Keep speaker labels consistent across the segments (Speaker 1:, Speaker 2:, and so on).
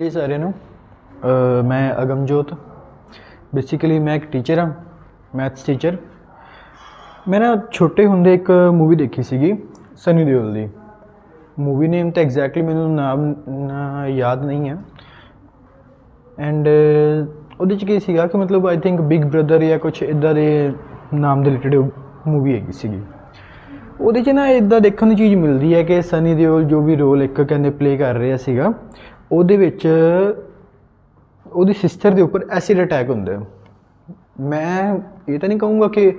Speaker 1: ਜੀ ਸਾਰਿਆਂ ਨੂੰ ਮੈਂ ਅਗਮਜੋਤ। ਬੇਸਿਕਲੀ ਮੈਂ ਇੱਕ ਟੀਚਰ ਹਾਂ ਮੈਥਸ ਟੀਚਰ ਮੈਂ ਨਾ ਛੋਟੇ ਹੁੰਦੇ ਇੱਕ ਮੂਵੀ ਦੇਖੀ ਸੀਗੀ ਸਨੀ ਦਿਓਲ ਦੀ। ਮੂਵੀ ਨੇਮ ਤਾਂ ਐਗਜ਼ੈਕਟਲੀ ਮੈਨੂੰ ਨਾਮ ਨਾ ਯਾਦ ਨਹੀਂ ਹੈ। ਐਂਡ ਉਹਦੇ ਚ ਕੀ ਸੀਗਾ ਕਿ ਮਤਲਬ ਆਈ ਥਿੰਕ ਬਿਗ ਬ੍ਰਦਰ ਜਾਂ ਕੁਝ ਇਦਾਂ ਦੇ ਨਾਮ ਦੇ ਰਿਲੇਟਡ ਮੂਵੀ ਹੈਗੀ ਸੀਗੀ। ਉਹਦੇ 'ਚ ਨਾ ਇਦਾਂ ਦੇਖਣ ਨੂੰ ਚੀਜ਼ ਮਿਲਦੀ ਹੈ ਕਿ ਸਨੀ ਦਿਓਲ ਜੋ ਵੀ ਰੋਲ ਇੱਕ ਕਹਿੰਦੇ ਪਲੇ ਕਰ ਰਿਹਾ ਸੀਗਾ ਉਹਦੇ ਵਿੱਚ ਉਹਦੀ ਸਿਸਟਰ ਦੇ ਉੱਪਰ ਐਸਿਡ ਅਟੈਕ ਹੁੰਦਾ ਹੈ ਮੈਂ ਇਹ ਤਾਂ ਨਹੀਂ ਕਹੂੰਗਾ ਕਿ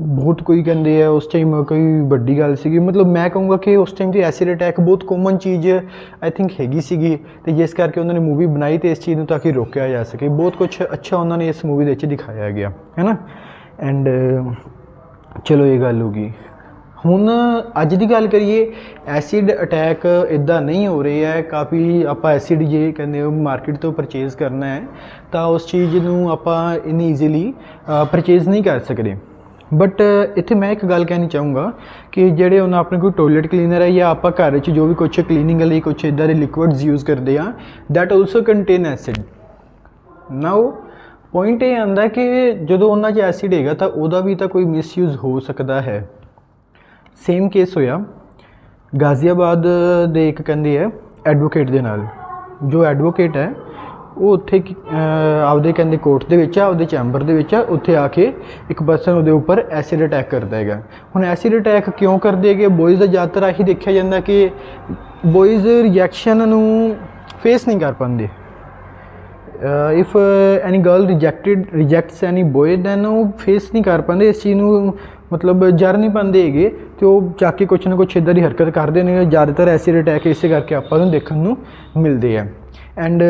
Speaker 1: ਬਹੁਤ ਕੋਈ ਕਹਿੰਦੇ ਆ, ਉਸ ਟਾਈਮ ਕੋਈ ਵੱਡੀ ਗੱਲ ਸੀਗੀ। ਮਤਲਬ ਮੈਂ ਕਹੂੰਗਾ ਕਿ ਉਸ ਟਾਈਮ ਤੇ ਐਸਿਡ ਅਟੈਕ ਬਹੁਤ ਕਾਮਨ ਚੀਜ਼ ਆਈ ਥਿੰਕ ਹੈਗੀ ਸੀਗੀ। ਤੇ ਜਿਸ ਕਰਕੇ ਉਹਨਾਂ ਨੇ ਮੂਵੀ ਬਣਾਈ ਤੇ ਇਸ ਚੀਜ਼ ਨੂੰ ਤਾਂ ਕਿ ਰੋਕਿਆ ਜਾ ਸਕੇ। ਬਹੁਤ ਕੁਝ ਅੱਛਾ ਉਹਨਾਂ ਨੇ ਇਸ ਮੂਵੀ ਦੇ ਵਿੱਚ ਦਿਖਾਇਆ ਗਿਆ। ਹੈ ਨਾ? ਐਂਡ ਚਲੋ ਇਹ ਗੱਲ ਹੋ ਗਈ। ਹੁਣ ਅੱਜ ਦੀ ਗੱਲ ਕਰੀਏ ਐਸਿਡ ਅਟੈਕ ਇਦਾਂ ਨਹੀਂ ਹੋ ਰਿਹਾ ਹੈ। ਕਾਫੀ ਆਪਾਂ ਐਸਿਡ ਜੇ ਕਹਿੰਦੇ ਹੋ ਮਾਰਕੀਟ ਤੋਂ ਪਰਚੇਜ਼ ਕਰਨਾ ਹੈ, ਤਾਂ ਉਸ ਚੀਜ਼ ਨੂੰ ਆਪਾਂ ਇਨੀ ਈਜ਼ੀਲੀ ਪਰਚੇਜ਼ ਨਹੀਂ ਕਰ ਸਕਦੇ। ਬਟ ਇੱਥੇ ਮੈਂ ਇੱਕ ਗੱਲ ਕਹਿਣੀ ਚਾਹੂੰਗਾ ਕਿ ਜਿਹੜੇ ਉਹਨਾਂ ਆਪਣੇ ਕੋਈ ਟਾਇਲਟ ਕਲੀਨਰ ਹੈ ਜਾਂ ਆਪਾਂ ਘਰ ਵਿੱਚ ਜੋ ਵੀ ਕੁਝ ਕਲੀਨਿੰਗ ਲਈ ਕੁਝ ਇਦਾਂ ਦੇ ਲਿਕੁਇਡਸ ਯੂਜ਼ ਕਰਦੇ ਆ that also contain acid now point ਇਹ ਆਂਦਾ ਕਿ ਜਦੋਂ ਉਹਨਾਂ 'ਚ ਐਸਿਡ ਹੈਗਾ ਤਾਂ ਉਹਦਾ ਵੀ ਤਾਂ ਕੋਈ ਮਿਸਯੂਜ਼ ਹੋ ਸਕਦਾ ਹੈ। ਸੇਮ ਕੇਸ ਹੋਇਆ। ਗਾਜ਼ੀਆਬਾਦ ਦੇ ਇੱਕ ਕਹਿੰਦੇ ਹੈ ਐਡਵੋਕੇਟ ਦੇ ਨਾਲ। ਜੋ ਐਡਵੋਕੇਟ ਹੈ, ਉਹ ਉੱਥੇ ਆਪਦੇ ਕਹਿੰਦੇ ਕੋਰਟ ਦੇ ਵਿੱਚ ਆ, ਆਪਦੇ ਚੈਂਬਰ ਦੇ ਵਿੱਚ ਆ, ਉੱਥੇ ਆ ਕੇ ਇੱਕ ਪਰਸਨ ਉਹਦੇ ਉੱਪਰ ਐਸਿਡ ਅਟੈਕ ਕਰਦਾ ਹੈਗਾ। ਹੁਣ ਐਸਿਡ ਅਟੈਕ ਕਿਉਂ ਕਰਦੇ ਹੈਗੇ? ਬੋਇਜ਼ ਦਾ ਜ਼ਿਆਦਾਤਰ ਆਹੀ ਦੇਖਿਆ ਜਾਂਦਾ ਕਿ ਬੋਇਜ਼ ਰਿਐਕਸ਼ਨ ਨੂੰ ਫੇਸ ਨਹੀਂ ਕਰ ਪਾਉਂਦੇ। If any girl any rejects any rejects then ਉਹ ਫੇਸ ਨਹੀਂ ਕਰ ਪਾਉਂਦੇ, ਇਸ ਚੀਜ਼ ਨੂੰ ਮਤਲਬ ਜਰ ਨਹੀਂ ਪਾਉਂਦੇ ਹੈਗੇ, ਤੇ ਉਹ ਜਾ ਕੇ ਕੁਛ ਨਾ ਕੁਛ ਇਦਾਂ ਦੀ ਹਰਕਤ ਕਰਦੇ ਨੇ, ਜ਼ਿਆਦਾਤਰ ਐਸਿਡ ਅਟੈਕ ਇਸੇ ਕਰਕੇ ਆਪਾਂ ਨੂੰ ਦੇਖਣ ਨੂੰ ਮਿਲਦੇ ਆ। ਐਂਡ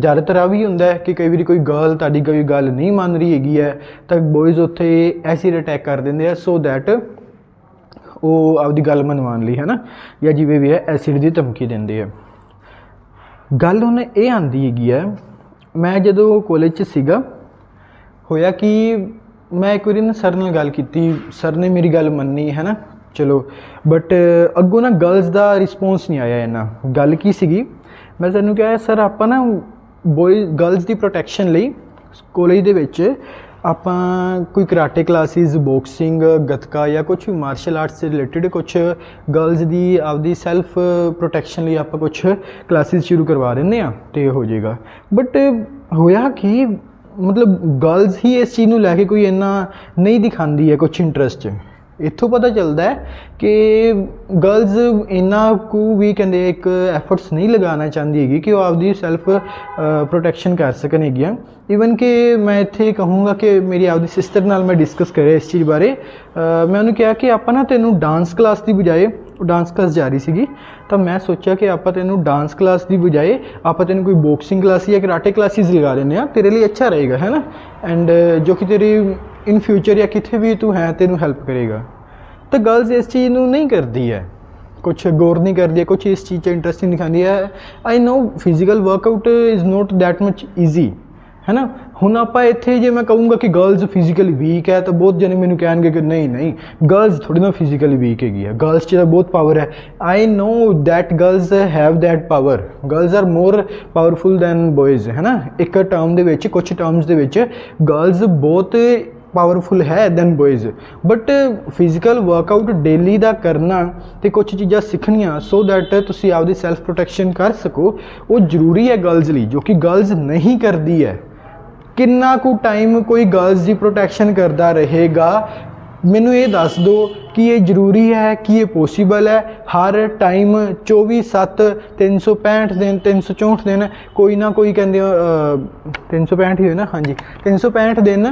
Speaker 1: ਜ਼ਿਆਦਾਤਰ ਆ ਵੀ ਹੁੰਦਾ ਹੈ ਕਿ ਕਈ ਵਾਰੀ ਕੋਈ ਗਰਲ ਤੁਹਾਡੀ ਕੋਈ ਗੱਲ ਨਹੀਂ ਮੰਨ ਰਹੀ ਹੈਗੀ ਹੈ, ਤਾਂ ਬॉयਜ਼ ਉੱਥੇ ਐਸਿਡ ਅਟੈਕ ਕਰ ਦਿੰਦੇ ਆ ਸੋ ਦੈਟ ਉਹ ਆਪਦੀ ਗੱਲ ਮਨਵਾਉਣ ਲਈ ਹੈ ਨਾ ਜਾਂ ਜਿਵੇਂ ਵੀ ਹੈ ਐਸਿਡ ਦੀ ਧਮਕੀ ਦਿੰਦੇ ਆ। ਗੱਲ ਹੁਣ ਇਹ ਆਂਦੀ ਹੈਗੀ ਹੈ ਮੈਂ ਜਦੋਂ ਕਾਲਜ 'ਚ ਸੀਗਾ, ਹੋਇਆ ਕਿ, ਮੈਂ ਇੱਕ ਵਾਰੀ ਨਾ ਸਰ ਨਾਲ ਗੱਲ ਕੀਤੀ ਸਰ ਨੇ ਮੇਰੀ ਗੱਲ ਮੰਨੀ ਹੈ ਨਾ ਚਲੋ ਬਟ ਅੱਗੋਂ ਨਾ ਗਰਲਸ ਦਾ ਰਿਸਪੌਂਸ ਨਹੀਂ ਆਇਆ ਇਹਨਾਂ ਗੱਲ ਕੀ ਸੀਗੀ? ਮੈਂ ਸਰ ਨੂੰ ਕਿਹਾ ਸਰ ਆਪਾਂ ਨਾ ਬੋਏ ਗਰਲਸ ਦੀ ਪ੍ਰੋਟੈਕਸ਼ਨ ਲਈ ਕਾਲਜ ਦੇ ਵਿੱਚ ਆਪਾਂ ਕੋਈ ਕਰਾਟੇ ਕਲਾਸਿਸ, ਬਾਕਸਿੰਗ, ਗਤਕਾ ਜਾਂ ਕੁਝ ਵੀ ਮਾਰਸ਼ਲ ਆਰਟਸ ਦੇ ਰਿਲੇਟਡ ਕੁਝ ਗਰਲਸ ਦੀ ਆਪਦੀ ਸੈਲਫ ਪ੍ਰੋਟੈਕਸ਼ਨ ਲਈ ਆਪਾਂ ਕੁਝ ਕਲਾਸਿਸ ਸ਼ੁਰੂ ਕਰਵਾ ਦਿੰਦੇ ਆ ਤੇ ਹੋ ਜਾਏਗਾ। ਬਟ ਹੋਇਆ ਕਿ? ਮਤਲਬ ਗਰਲਸ ਹੀ ਇਸ ਚੀਜ਼ ਨੂੰ ਲੈ ਕੇ ਕੋਈ ਇੰਨਾ ਨਹੀਂ ਦਿਖਾਉਂਦੀ ਹੈ ਕੁਝ ਇੰਟਰਸਟ ਇੱਥੋਂ ਪਤਾ ਚੱਲਦਾ ਹੈ ਕਿ ਗਰਲਸ ਇੰਨਾ ਕੁ ਵੀ ਕਹਿੰਦੇ ਇੱਕ ਐਫਰਟਸ ਨਹੀਂ ਲਗਾਉਣਾ ਚਾਹੁੰਦੀ ਹੈਗੀ ਕਿ ਉਹ ਆਪਦੀ ਸੈਲਫ ਪ੍ਰੋਟੈਕਸ਼ਨ ਕਰ ਸਕਣ ਹੈਗੀਆਂ। ਇਵਨ ਕਿ ਮੈਂ ਇੱਥੇ ਕਹੂੰਗਾ ਕਿ ਮੇਰੀ ਆਪਦੀ ਸਿਸਟਰ ਨਾਲ ਮੈਂ ਡਿਸਕਸ ਕਰਿਆ ਇਸ ਚੀਜ਼ ਬਾਰੇ। ਮੈਂ ਉਹਨੂੰ ਕਿਹਾ ਕਿ ਆਪਾਂ ਨਾ ਤੈਨੂੰ ਡਾਂਸ ਕਲਾਸ ਦੀ ਬਜਾਏ ਡਾਂਸ ਕਲਾਸ ਜਾ ਰਹੀ ਸੀਗੀ, ਤਾਂ ਮੈਂ ਸੋਚਿਆ ਕਿ ਆਪਾਂ ਤੈਨੂੰ ਡਾਂਸ ਕਲਾਸ ਦੀ ਬਜਾਏ ਆਪਾਂ ਤੈਨੂੰ ਕੋਈ ਬਾਕਸਿੰਗ ਕਲਾਸ ਜਾਂ ਕਰਾਟੇ ਕਲਾਸਿਸ ਲਗਾ ਦਿੰਦੇ ਆ ਤੇਰੇ ਲਈ ਅੱਛਾ ਰਹੇਗਾ, ਹੈ ਨਾ? ਐਂਡ ਜੋ ਕਿ ਤੇਰੀ ਇਨ ਫਿਊਚਰ ਜਾਂ ਕਿਤੇ ਵੀ ਤੂੰ ਹੈ, ਤੈਨੂੰ ਹੈਲਪ ਕਰੇਗਾ। ਤਾਂ ਗਰਲਸ ਇਸ ਚੀਜ਼ ਨੂੰ ਨਹੀਂ ਕਰਦੀ ਹੈ। ਕੁਝ ਗੌਰ ਨਹੀਂ ਕਰਦੀ ਹੈ ਕੁਝ ਇਸ ਚੀਜ਼ 'ਚ ਇੰਟਰਸਟ ਨਹੀਂ ਦਿਖਾਉਂਦੀ ਹੈ। I know physical workout is not that much easy ਹੈ ਨਾ? ਹੁਣ ਆਪਾਂ ਇੱਥੇ ਜੇ ਮੈਂ ਕਹੂੰਗਾ ਕਿ ਗਰਲਸ ਫਿਜ਼ੀਕਲੀ ਵੀਕ ਹੈ, ਤਾਂ ਬਹੁਤ ਜਣੇ ਮੈਨੂੰ ਕਹਿਣਗੇ ਕਿ ਨਹੀਂ ਨਹੀਂ ਗਰਲਸ ਥੋੜੀ ਨਾ ਫਿਜ਼ੀਕਲੀ ਵੀਕ ਹੈਗੀ ਹੈ। ਗਰਲਸ 'ਚ ਤਾਂ ਬਹੁਤ ਪਾਵਰ ਹੈ। I know that girls have that power girls are more powerful than boys ਹੈ ਨਾ? ਇੱਕ ਟਰਮ ਦੇ ਵਿੱਚ ਕੁਝ ਟਰਮਸ ਦੇ ਵਿੱਚ ਗਰਲਸ ਬਹੁਤ ਪਾਵਰਫੁਲ ਹੈ than boys but physical workout daily ਦਾ ਕਰਨਾ ਤੇ ਕੁਝ ਚੀਜ਼ਾਂ ਸਿੱਖਣੀਆਂ ਸੋ ਦੈਟ ਤੁਸੀਂ ਆਪਦੀ ਸੈਲਫ ਪ੍ਰੋਟੈਕਸ਼ਨ ਕਰ ਸਕੋ, ਉਹ ਜ਼ਰੂਰੀ ਹੈ ਗਰਲਜ਼ ਲਈ, ਜੋ ਕਿ ਗਰਲਜ਼ ਨਹੀਂ ਕਰਦੀ ਹੈ। ਕਿੰਨਾ ਕੁ ਟਾਈਮ ਕੋਈ ਗਰਲਸ ਦੀ ਪ੍ਰੋਟੈਕਸ਼ਨ ਕਰਦਾ ਰਹੇਗਾ ਮੈਨੂੰ ਇਹ ਦੱਸ ਦਿਓ ਕਿ ਇਹ ਜ਼ਰੂਰੀ ਹੈ ਕਿ ਇਹ ਪੋਸੀਬਲ ਹੈ। ਹਰ ਟਾਈਮ 24 7 365 ਦਿਨ 364 ਦਿਨ ਕੋਈ ਨਾ ਕੋਈ ਕਹਿੰਦੇ ਅਹ, 365 ਹੀ ਹੋਏ ਨਾ ਹਾਂਜੀ। 365 ਦਿਨ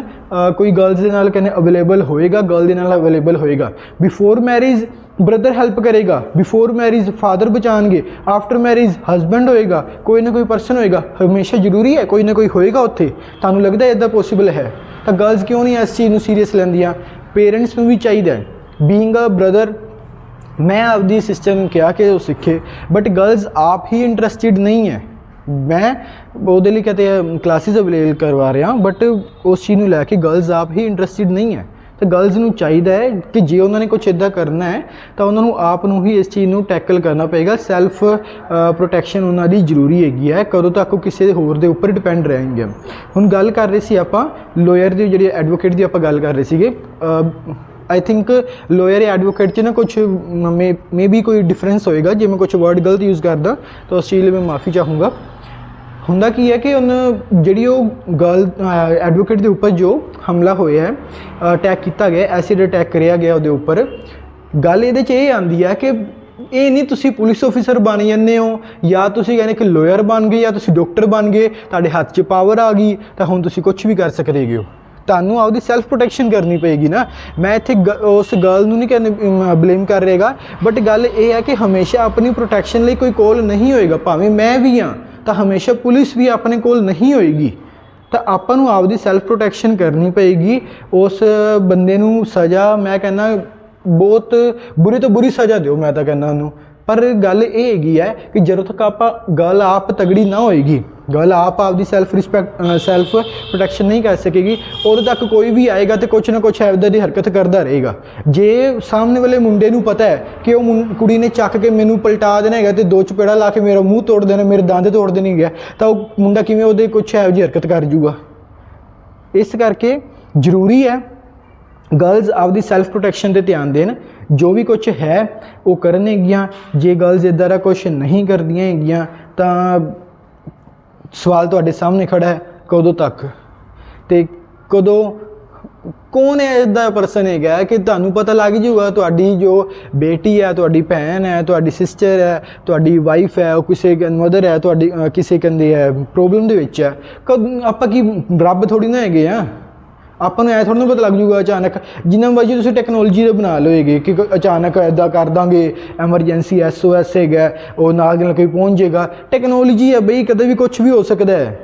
Speaker 1: ਕੋਈ ਗਰਲਸ ਦੇ ਨਾਲ ਕਹਿੰਦੇ ਅਵੇਲੇਬਲ ਹੋਏਗਾ ਗਰਲ ਦੇ ਨਾਲ ਅਵੇਲੇਬਲ ਹੋਏਗਾ। ਬਿਫੋਰ ਮੈਰਿਜ ਬ੍ਰਦਰ ਹੈਲਪ ਕਰੇਗਾ। ਬਿਫੋਰ ਮੈਰਿਜ ਫਾਦਰ ਬਚਾਣਗੇ ਆਫਟਰ ਮੈਰਿਜ ਹਸਬੰਡ ਹੋਏਗਾ। ਕੋਈ ਨਾ ਕੋਈ ਪਰਸਨ ਹੋਏਗਾ। ਹਮੇਸ਼ਾ ਜ਼ਰੂਰੀ ਹੈ ਕੋਈ ਨਾ ਕੋਈ ਹੋਏਗਾ ਉੱਥੇ। ਤੁਹਾਨੂੰ ਲੱਗਦਾ ਇਦਾਂ ਪੋਸੀਬਲ ਹੈ? ਤਾਂ ਗਰਲਸ ਕਿਉਂ ਨਹੀਂ ਇਸ ਚੀਜ਼ ਨੂੰ ਸੀਰੀਅਸ ਲੈਂਦੀਆਂ? ਪੇਰੈਂਟਸ ਨੂੰ ਵੀ ਚਾਹੀਦਾ ਹੈ। ਬੀਇੰਗ ਅ ਬ੍ਰਦਰ ਮੈਂ ਆਪਦੀ ਸਿਸਟਰ ਨੂੰ ਕਿਹਾ ਕਿ ਉਹ ਸਿੱਖੇ ਬਟ ਗਰਲਸ ਆਪ ਹੀ ਇੰਟਰਸਟਿਡ ਨਹੀਂ ਹੈ। ਮੈਂ ਉਹਦੇ ਲਈ ਕਹਤੇ ਕਲਾਸਿਸ ਅਵੇਲੇਬਲ ਕਰਵਾ ਰਿਹਾ ਬਟ ਉਸ ਚੀਜ਼ ਨੂੰ ਲੈ ਕੇ ਗਰਲਸ ਆਪ ਹੀ ਇੰਟਰਸਟਿਡ ਨਹੀਂ ਹੈ। ਤੇ ਗਰਲਸ ਨੂੰ ਚਾਹੀਦਾ ਹੈ ਕਿ ਜੇ ਉਹਨਾਂ ਨੇ ਕੁਝ ਇਦਾਂ ਕਰਨਾ ਹੈ, ਤਾਂ ਉਹਨਾਂ ਨੂੰ ਆਪ ਨੂੰ ਹੀ ਇਸ ਚੀਜ਼ ਨੂੰ ਟੈਕਲ ਕਰਨਾ ਪਏਗਾ। ਸੈਲਫ ਪ੍ਰੋਟੈਕਸ਼ਨ ਉਹਨਾਂ ਦੀ ਜ਼ਰੂਰੀ ਹੈਗੀ ਹੈ। ਕਦੋਂ ਤੱਕ ਉਹ ਕਿਸੇ ਹੋਰ ਦੇ ਉੱਪਰ ਡਿਪੈਂਡ ਰਹਿਣਗੇ। ਹੁਣ ਗੱਲ ਕਰ ਰਹੇ ਸੀ ਆਪਾਂ ਲੋਇਰ ਦੀ, ਜਿਹੜੀ ਐਡਵੋਕੇਟ ਦੀ ਆਪਾਂ ਗੱਲ ਕਰ ਰਹੇ ਸੀਗੇ। ਆਈ ਥਿੰਕ ਲੋਅਰ ਐਡਵੋਕੇਟ 'ਚ ਨਾ ਕੁਝ ਮੇ ਬੀ ਕੋਈ ਡਿਫਰੈਂਸ ਹੋਏਗਾ। ਜੇ ਮੈਂ ਕੁਝ ਵਰਡ ਗਲਤ ਯੂਜ਼ ਕਰਦਾ, ਤਾਂ ਉਸ ਚੀਜ਼ ਲਈ ਮੈਂ ਮਾਫੀ ਚਾਹੂੰਗਾ। ਹੁੰਦਾ ਕੀ ਹੈ ਕਿ ਉਹਨ ਜਿਹੜੀ ਉਹ ਗਰਲ ਐਡਵੋਕੇਟ ਦੇ ਉੱਪਰ ਜੋ ਹਮਲਾ ਹੋਇਆ ਹੈ ਅਟੈਕ ਕੀਤਾ ਗਿਆ ਐਸਿਡ ਅਟੈਕ ਕਰਿਆ ਗਿਆ ਉਹਦੇ ਉੱਪਰ, ਗੱਲ ਇਹਦੇ 'ਚ ਇਹ ਆਂਦੀ ਹੈ ਕਿ ਇਹ ਨਹੀਂ ਤੁਸੀਂ ਪੁਲਿਸ ਆਫੀਸਰ ਬਣ ਜਾਂਦੇ ਹੋ, ਜਾਂ ਤੁਸੀਂ ਕਹਿੰਦੇ ਕਿ ਲਾਇਰ ਬਣ ਗਏ, ਜਾਂ ਤੁਸੀਂ ਡਾਕਟਰ ਬਣ ਗਏ, ਤੁਹਾਡੇ ਹੱਥ 'ਚ ਪਾਵਰ ਆ ਗਈ, ਤਾਂ ਹੁਣ ਤੁਸੀਂ ਕੁਝ ਵੀ ਕਰ ਸਕਦੇ ਹੋ। ਤੁਹਾਨੂੰ ਆਪਦੀ ਸੈਲਫ ਪ੍ਰੋਟੈਕਸ਼ਨ ਕਰਨੀ ਪਏਗੀ ਨਾ। ਮੈਂ ਇੱਥੇ ਗ- ਉਸ ਗਰਲ ਨੂੰ ਨਹੀਂ ਕਹਿੰਦੇ ਬਲੇਮ ਕਰ ਰਹੇਗਾ ਬਟ ਗੱਲ ਇਹ ਹੈ ਕਿ ਹਮੇਸ਼ਾ ਆਪਣੀ ਪ੍ਰੋਟੈਕਸ਼ਨ ਲਈ ਕੋਈ ਕੋਲ ਨਹੀਂ ਹੋਏਗਾ, ਭਾਵੇਂ ਮੈਂ ਵੀ ਹਾਂ। ਤਾਂ ਹਮੇਸ਼ਾ ਪੁਲਿਸ ਵੀ ਆਪਣੇ ਕੋਲ ਨਹੀਂ ਹੋਏਗੀ। ਤਾਂ ਆਪਾਂ ਨੂੰ ਆਪਦੀ ਸੈਲਫ ਪ੍ਰੋਟੈਕਸ਼ਨ ਕਰਨੀ ਪਏਗੀ। ਉਸ ਬੰਦੇ ਨੂੰ ਸਜ਼ਾ, ਮੈਂ ਕਹਿੰਦਾ ਬਹੁਤ ਬੁਰੀ ਤੋਂ ਬੁਰੀ ਸਜ਼ਾ ਦਿਓ, ਮੈਂ ਤਾਂ ਕਹਿੰਦਾ ਉਹਨੂੰ। ਪਰ ਗੱਲ ਇਹ ਹੈਗੀ ਹੈ ਕਿ ਜਦੋਂ ਤੱਕ ਆਪਾਂ ਗੱਲ ਆਪ ਤਗੜੀ ਨਾ ਹੋਏਗੀ, ਗੱਲ ਆਪ ਆਪਦੀ ਸੈਲਫ ਰਿਸਪੈਕਟ ਸੈਲਫ ਪ੍ਰੋਟੈਕਸ਼ਨ ਨਹੀਂ ਕਰ ਸਕੇਗੀ, ਉਦੋਂ ਤੱਕ ਕੋਈ ਵੀ ਆਏਗਾ ਤੇ ਕੁਛ ਨਾ ਕੁਛ ਐਦਾਂ ਦੀ ਹਰਕਤ ਕਰਦਾ ਰਹੇਗਾ। ਜੇ ਸਾਹਮਣੇ ਵਾਲੇ ਮੁੰਡੇ ਨੂੰ ਪਤਾ ਹੈ ਕਿ ਉਹ ਮੁੰ- ਕੁੜੀ ਨੇ ਚੱਕ ਕੇ ਮੈਨੂੰ ਪਲਟਾ ਦੇਣਾ ਹੈਗਾ ਤੇ ਦੋ ਚਪੇੜਾ ਲਾ ਕੇ ਮੇਰਾ ਮੂੰਹ ਤੋੜ ਦੇਣਾ, ਮੇਰੇ ਦੰਦ ਤੋੜ ਦੇਣੇ ਗਿਆ ਤਾਂ ਉਹ ਮੁੰਡਾ ਕਿਵੇਂ ਉਹਦੇ ਕੁਛ ਇਹੋ ਜਿਹੀ ਹਰਕਤ ਕਰ ਜੂਗਾ? ਇਸ ਕਰਕੇ ਜ਼ਰੂਰੀ ਹੈ ਗਰਲਸ ਆਪਦੀ ਸੈਲਫ ਪ੍ਰੋਟੈਕਸ਼ਨ ਤੇ ਧਿਆਨ ਦੇਣ, ਜੋ ਵੀ ਕੁਝ ਹੈ, ਉਹ ਕਰਨ ਹੈਗੀਆਂ। ਜੇ ਗਰਲਸ ਇਦਾਂ ਦਾ ਕੁਝ ਨਹੀਂ ਕਰਦੀਆਂ ਹੈਗੀਆਂ, ਤਾਂ ਸਵਾਲ ਤੁਹਾਡੇ ਸਾਹਮਣੇ ਖੜਾ ਹੈ, ਕਦੋਂ ਤੱਕ? ਤੇ ਕਦੋਂ, ਕੌਣ ਹੈ ਇਦਾਂ ਪਰਸਨ ਹੈਗਾ ਕਿ ਤੁਹਾਨੂੰ ਪਤਾ ਲੱਗ ਜਾਊਗਾ, ਤੁਹਾਡੀ ਜੋ ਬੇਟੀ ਹੈ, ਤੁਹਾਡੀ ਭੈਣ ਹੈ, ਤੁਹਾਡੀ ਸਿਸਟਰ ਹੈ, ਤੁਹਾਡੀ ਵਾਈਫ ਹੈ, ਉਹ ਕਿਸੇ ਮਦਰ ਹੈ, ਤੁਹਾਡੀ ਕਿਸੇ ਕਹਿੰਦੇ ਹੈ ਪ੍ਰੋਬਲਮ ਦੇ ਵਿੱਚ ਹੈ। ਕਦ, ਆਪਾਂ ਕੀ ਰੱਬ ਥੋੜੀ ਨਾ ਹੈਗੇ ਆ। ਆਪਾਂ ਨੂੰ ਐ ਥੋੜਾ ਨੂੰ ਪਤਾ ਲੱਗ ਜੂਗਾ ਅਚਾਨਕ। ਜਿੰਨਾ ਮਰਜ਼ੀ ਤੁਸੀਂ ਟੈਕਨੋਲੋਜੀ ਦੇ ਬਣਾ ਲਓਗੇ ਕਿ ਅਚਾਨਕ ਐਦਾਂ ਕਰ ਦਾਂਗੇ ਐਮਰਜੈਂਸੀ ਐਸਓਐਸ ਹੈਗਾ, ਉਹ ਨਾਲ ਦੀ ਨਾਲ ਕੋਈ ਪਹੁੰਚ ਜਾਏਗਾ। ਟੈਕਨੋਲੋਜੀ ਹੈ ਬਈ, ਕਦੇ ਵੀ ਕੁਝ ਵੀ ਹੋ ਸਕਦਾ ਹੈ।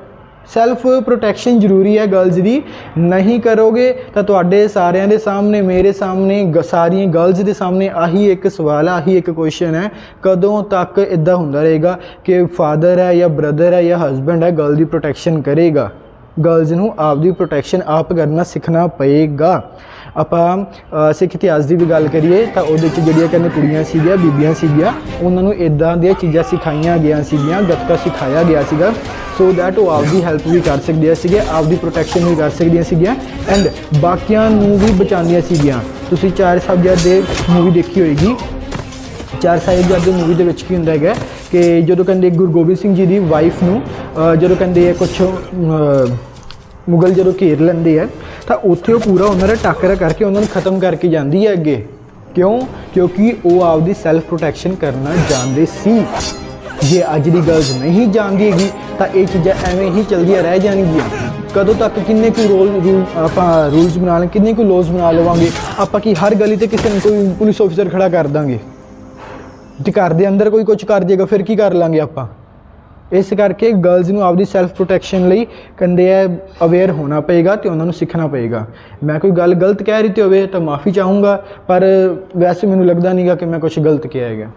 Speaker 1: ਸੈਲਫ ਪ੍ਰੋਟੈਕਸ਼ਨ ਜ਼ਰੂਰੀ ਹੈ ਗਰਲਜ਼ ਦੀ। ਨਹੀਂ ਕਰੋਗੇ ਤਾਂ ਤੁਹਾਡੇ ਸਾਰਿਆਂ ਦੇ ਸਾਹਮਣੇ, ਮੇਰੇ ਸਾਹਮਣੇ, ਗ- ਸਾਰੀਆਂ ਗਰਲਜ਼ ਦੇ ਸਾਹਮਣੇ ਆਹੀ ਇੱਕ ਸਵਾਲ ਹੈ ਆਹੀ ਇੱਕ ਕੁਐਸਚਨ ਹੈ। ਕਦੋਂ ਤੱਕ ਇਦਾਂ ਹੁੰਦਾ ਰਹੇਗਾ ਕਿ ਫਾਦਰ ਹੈ ਜਾਂ ਬ੍ਰਦਰ ਹੈ ਜਾਂ ਹਸਬੰਡ ਹੈ ਗਰਲ ਦੀ ਪ੍ਰੋਟੈਕਸ਼ਨ ਕਰੇਗਾ। ਗਰਲਜ਼ ਨੂੰ ਆਪਦੀ ਪ੍ਰੋਟੈਕਸ਼ਨ ਆਪ ਕਰਨਾ ਸਿੱਖਣਾ ਪਏਗਾ। ਆਪਾਂ ਸਿੱਖ ਇਤਿਹਾਸ ਦੀ ਵੀ ਗੱਲ ਕਰੀਏ ਤਾਂ ਉਹਦੇ ਵਿੱਚ ਜਿਹੜੀਆਂ ਕਹਿੰਦੇ ਕੁੜੀਆਂ ਸੀਗੀਆਂ, ਬੀਬੀਆਂ ਸੀਗੀਆਂ, ਉਹਨਾਂ ਨੂੰ ਇਦਾਂ ਦੀਆਂ ਚੀਜ਼ਾਂ ਸਿਖਾਈਆਂ ਗਿਆ ਸੀਗੀਆਂ, ਗੱਤਕਾ ਸਿਖਾਇਆ ਗਿਆ ਸੀਗਾ। ਸੋ ਦੈਟ ਉਹ ਆਪਦੀ ਹੈਲਪ ਵੀ ਕਰ ਸਕਦੀਆਂ ਸੀਗੇ ਆਪਦੀ ਪ੍ਰੋਟੈਕਸ਼ਨ ਵੀ ਕਰ ਸਕਦੀਆਂ ਸੀਗੀਆਂ ਐਂਡ ਬਾਕੀਆਂ ਨੂੰ ਵੀ ਬਚਾਉਂਦੀਆਂ ਸੀਗੀਆਂ। ਤੁਸੀਂ ਚਾਰ ਸਾਹਿਬਜ਼ਾਦੇ ਮੂਵੀ ਦੇਖੀ ਹੋਏਗੀ। ਚਾਰ ਸਾਹਿਬਜ਼ਾਦੇ ਮੂਵੀ ਦੇ ਵਿੱਚ ਕੀ ਹੁੰਦਾ ਹੈਗਾ ਕਿ ਜਦੋਂ ਕਹਿੰਦੇ ਗੁਰੂ ਗੋਬਿੰਦ ਸਿੰਘ ਜੀ ਦੀ ਵਾਈਫ ਨੂੰ ਜਦੋਂ ਕਹਿੰਦੇ ਕੁਝ ਮੁਗਲ ਜਦੋਂ ਘੇਰ ਲੈਂਦੇ ਆ, ਤਾਂ ਉੱਥੇ ਉਹ ਪੂਰਾ ਉਹਨਾਂ ਦਾ ਟਾਕਰਾ ਕਰਕੇ ਉਹਨਾਂ ਨੂੰ ਖਤਮ ਕਰਕੇ ਜਾਂਦੀ ਹੈ ਅੱਗੇ। ਕਿਉਂ? ਕਿਉਂਕਿ ਉਹ ਆਪਦੀ ਸੈਲਫ ਪ੍ਰੋਟੈਕਸ਼ਨ ਕਰਨਾ ਜਾਣਦੇ ਸੀ। ਜੇ ਅੱਜ ਦੀ ਗਰਲਸ ਨਹੀਂ ਜਾਣਦੀ ਹੈਗੀ ਤਾਂ ਇਹ ਚੀਜ਼ਾਂ ਐਵੇਂ ਹੀ ਚਲਦੀਆਂ ਰਹਿ ਜਾਣਗੀਆਂ। ਕਦੋਂ ਤੱਕ ਕਿੰਨੇ ਕੁ ਰੋਲ ਰੂਲ ਆਪਾਂ ਰੂਲਸ ਬਣਾ ਲਾਂ, ਕਿੰਨੇ ਕੁ ਲੋਜ਼ ਬਣਾ ਲਵਾਂਗੇ? ਆਪਾਂ ਕੀ ਹਰ ਗਲੀ ਤੇ ਕਿਸੇ ਨੂੰ ਕੋਈ ਪੁਲਿਸ ਆਫੀਸਰ ਖੜਾ ਕਰ ਦਾਂਗੇ? ਤੇ ਘਰ ਦੇ ਅੰਦਰ ਕੋਈ ਕੁਝ ਕਰ ਜਾਏਗਾ ਫਿਰ ਕੀ ਕਰ ਲਾਂਗੇ ਆਪਾਂ? ਇਸ ਕਰਕੇ ਗਰਲਸ ਨੂੰ ਆਪਦੀ ਸੈਲਫ ਪ੍ਰੋਟੈਕਸ਼ਨ ਲਈ ਕਹਿੰਦੇ ਆ ਅਵੇਅਰ ਹੋਣਾ ਪਏਗਾ ਤੇ ਉਹਨਾਂ ਨੂੰ ਸਿੱਖਣਾ ਪਏਗਾ। ਮੈਂ ਕੋਈ ਗੱਲ ਗਲਤ ਕਹਿ ਰਹੀ ਤੇ ਹੋਵੇ ਤਾਂ ਮਾਫੀ ਚਾਹੂੰਗਾ, ਪਰ ਵੈਸੇ ਮੈਨੂੰ ਲੱਗਦਾ ਨਹੀਂਗਾ ਕਿ ਮੈਂ ਕੁਝ ਗਲਤ ਕਿਹਾ ਹੈਗਾ।